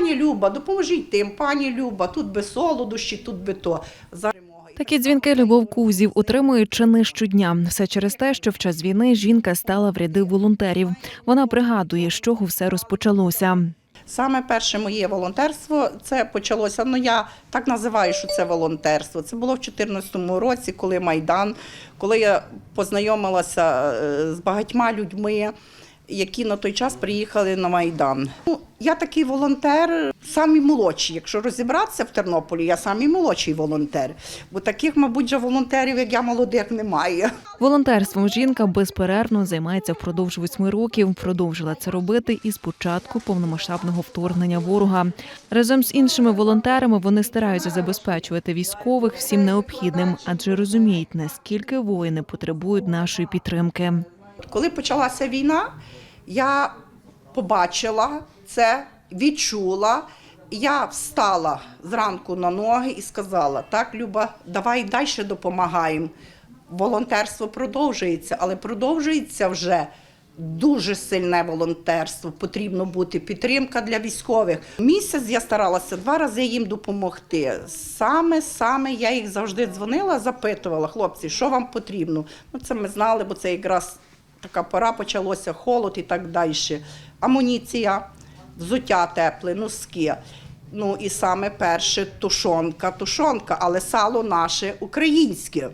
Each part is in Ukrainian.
Пані Люба, допоможіть тим, пані Люба, тут би солодощі, тут би то. Такі дзвінки Любов Кузів отримує чи не щодня. Все через те, що в час війни жінка стала в ряди волонтерів. Вона пригадує, з чого все розпочалося. Саме перше моє волонтерство це почалося. Ну я так називаю, що це волонтерство. Це було в 2014 році, коли Майдан, коли я познайомилася е, з багатьма людьми, які на той час приїхали на Майдан. Ну, я такий волонтер, самий молодший. Якщо розібратися в Тернополі, я самий молодший волонтер. Бо таких, мабуть, же волонтерів, як я молодих, немає. Волонтерством жінка безперервно займається впродовж восьми років. Продовжила це робити і з початку повномасштабного вторгнення ворога. Разом з іншими волонтерами вони стараються забезпечувати військових всім необхідним, адже розуміють, наскільки воїни потребують нашої підтримки. Коли почалася війна, я побачила це, відчула. Я встала зранку на ноги і сказала: так, Люба, давай далі допомагаємо. Волонтерство продовжується, але продовжується вже дуже сильне волонтерство. Потрібно бути підтримка для військових. Місяць я старалася два рази їм допомогти. Саме саме я їх завжди дзвонила, запитувала, хлопці, що вам потрібно. Ну це ми знали, бо це якраз така пора почалося, холод і так далі. Амуніція, взуття тепле, носки. Ну і саме перше тушонка, тушонка, але сало наше українське.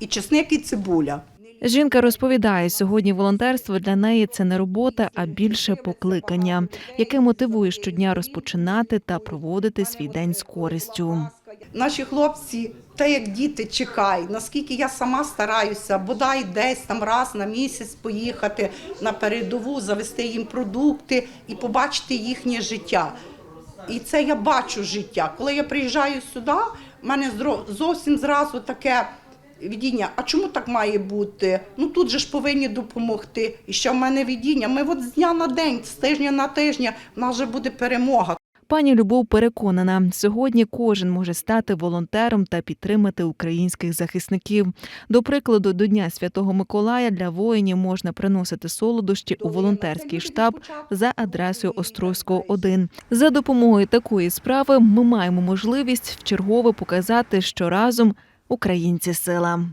І чесник, і цибуля. Жінка розповідає, сьогодні волонтерство для неї це не робота, а більше покликання, яке мотивує щодня розпочинати та проводити свій день з користю. Наші хлопці, те як діти, чекай, наскільки я сама стараюся, бодай десь там раз на місяць поїхати на передову, завести їм продукти і побачити їхнє життя. І це я бачу життя. Коли я приїжджаю сюди, в мене зовсім зразу таке відіння. А чому так має бути? Ну тут же ж повинні допомогти. І ще в мене відіння. Ми от з дня на день, з тижня на тижня, в нас вже буде перемога. Пані Любов переконана, сьогодні кожен може стати волонтером та підтримати українських захисників. До прикладу, до Дня Святого Миколая для воїнів можна приносити солодощі у волонтерський штаб за адресою Острозького 1. За допомогою такої справи ми маємо можливість вчергове показати, що разом українці сила.